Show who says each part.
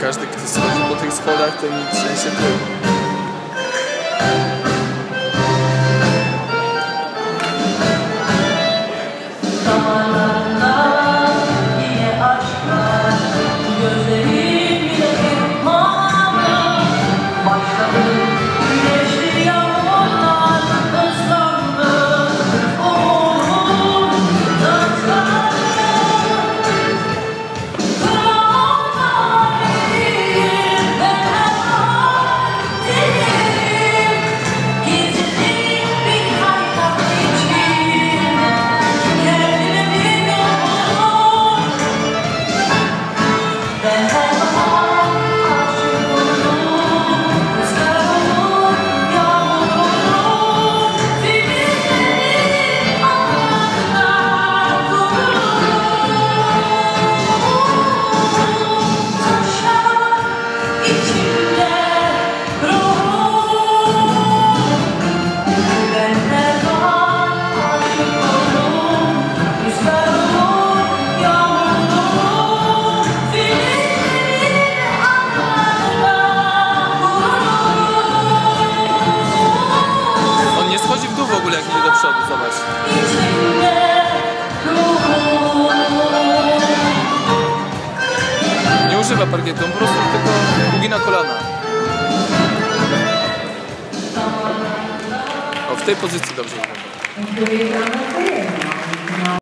Speaker 1: Każdy, kto schodzi po tych schodach, to mi trzęsie tył. Zobacz. Nie używa parkietu, po prostu tylko ugina kolana. O, w tej pozycji dobrze.